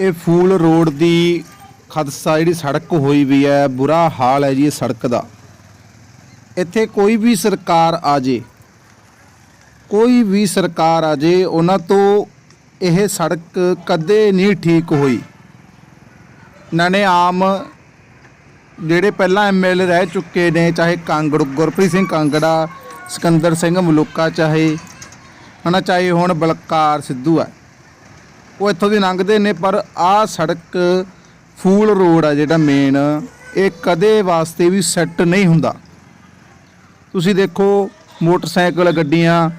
ਇਹ ਫੂਲ ਰੋਡ ਦੀ ਖਦਸਾ ਜਿਹੜੀ ਸੜਕ ਹੋਈ ਵੀ ਹੈ, ਬੁਰਾ ਹਾਲ ਹੈ ਜੀ ਇਹ ਸੜਕ ਦਾ। ਇੱਥੇ ਕੋਈ ਵੀ ਸਰਕਾਰ ਆ ਜੇ, ਕੋਈ ਵੀ ਸਰਕਾਰ ਆ ਜੇ, ਉਹਨਾਂ ਤੋਂ ਇਹ ਸੜਕ ਕਦੇ ਨਹੀਂ ਠੀਕ ਹੋਈ। ਇਹਨਾਂ ਨੇ ਆਮ ਜਿਹੜੇ ਪਹਿਲਾਂ ਐਮਐਲਏ ਰਹਿ ਚੁੱਕੇ ਨੇ, ਚਾਹੇ ਕਾਂਗੜ, ਗੁਰਪ੍ਰੀਤ ਸਿੰਘ ਕਾਂਗੜਾ, ਸਿਕੰਦਰ ਸਿੰਘ ਮਲੂਕਾ ਚਾਹੇ, ਹਨਾ, ਚਾਹੇ ਹੁਣ ਬਲਕਾਰ ਸਿੱਧੂ ਆ ਉਹ ਇੱਥੋਂ ਦੀ ਲੰਘਦੇ ਨੇ, ਪਰ ਆਹ ਸੜਕ ਫੂਲ ਰੋਡ ਆ ਜਿਹੜਾ ਮੇਨ ਇਹ ਕਦੇ ਵਾਸਤੇ ਵੀ ਸੈੱਟ ਨਹੀਂ ਹੁੰਦਾ। ਤੁਸੀਂ ਦੇਖੋ, ਮੋਟਰਸਾਈਕਲ ਗੱਡੀਆਂ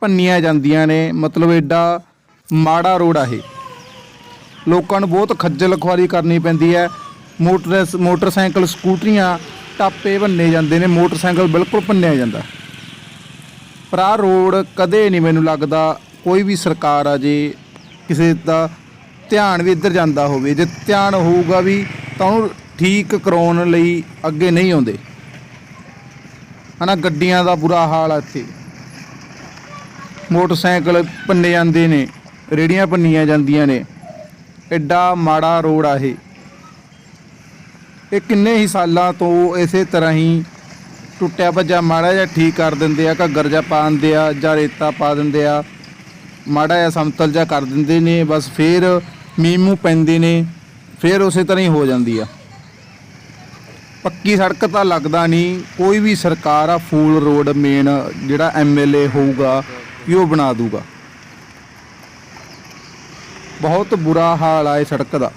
ਭੰਨੀਆਂ ਜਾਂਦੀਆਂ ਨੇ, ਮਤਲਬ ਐਡਾ ਮਾੜਾ ਰੋਡ ਆ ਇਹ। ਲੋਕਾਂ ਨੂੰ ਬਹੁਤ ਖੱਜਲ ਖੁਆਰੀ ਕਰਨੀ ਪੈਂਦੀ ਹੈ। ਮੋਟਰ, ਮੋਟਰਸਾਈਕਲ, ਸਕੂਟਰੀਆਂ ਟਾਪੇ ਭੰਨੇ ਜਾਂਦੇ ਨੇ, ਮੋਟਰਸਾਈਕਲ ਬਿਲਕੁਲ ਭੰਨਿਆ ਜਾਂਦਾ। ਪਰ ਆਹ ਰੋਡ ਕਦੇ ਨਹੀਂ ਮੈਨੂੰ ਲੱਗਦਾ ਕੋਈ ਵੀ ਸਰਕਾਰ ਆ ਜੇ ਕਿਸੇ ਦਾ ਧਿਆਨ ਵੀ ਇੱਧਰ ਜਾਂਦਾ ਹੋਵੇ, ਜੇ ਧਿਆਨ ਹੋਊਗਾ ਵੀ ਤਾਂ ਉਹਨੂੰ ਠੀਕ ਕਰਾਉਣ ਲਈ ਅੱਗੇ ਨਹੀਂ ਆਉਂਦੇ। ਹਨਾ, ਗੱਡੀਆਂ ਦਾ ਬੁਰਾ ਹਾਲ ਆ ਇੱਥੇ। ਮੋਟਰਸਾਈਕਲ ਭੰਨੇ ਜਾਂਦੇ ਨੇ ਰੇੜੀਆਂ ਭੰਨੀਆਂ ਜਾਂਦੀਆਂ ਨੇ। ਐਡਾ ਮਾੜਾ ਰੋਡ ਆ ਇਹ। ਇਹ ਕਿੰਨੇ ਹੀ ਸਾਲਾਂ ਤੋਂ ਇਸੇ ਤਰ੍ਹਾਂ ਹੀ ਟੁੱਟਿਆ ਭੱਜਾ ਮਾੜਾ ਜਿਹਾ ਠੀਕ ਕਰ ਦਿੰਦੇ ਆ, ਘੱਗਰ ਜਿਹਾ ਪਾ ਦਿੰਦੇ ਆ ਜਾਂ ਰੇਤਾ ਪਾ ਦਿੰਦੇ ਆ। ਮਾੜਾ ਜਿਹਾ ਸਮਤਲ ਜਿਹਾ ਕਰ ਦਿੰਦੇ ਨੇ, ਬਸ ਫੇਰ ਮੀਂਹ ਮੂੰਹ ਪੈਂਦੇ ਨੇ, ਫੇਰ ਉਸੇ ਤਰ੍ਹਾਂ ਹੀ ਹੋ ਜਾਂਦੀ ਆ। ਪੱਕੀ ਸੜਕ ਤਾਂ ਲੱਗਦਾ ਨਹੀਂ, ਕੋਈ ਵੀ ਸਰਕਾਰ ਆ, ਫੂਲ ਰੋਡ ਮੇਨ ਜਿਹੜਾ ਐਮਐਲਏ ਹੋਊਗਾ ਕਿ ਉਹ ਬਣਾ ਦੂਗਾ ਬਹੁਤ ਬੁਰਾ ਹਾਲ ਆ ਇਹ ਸੜਕ ਦਾ।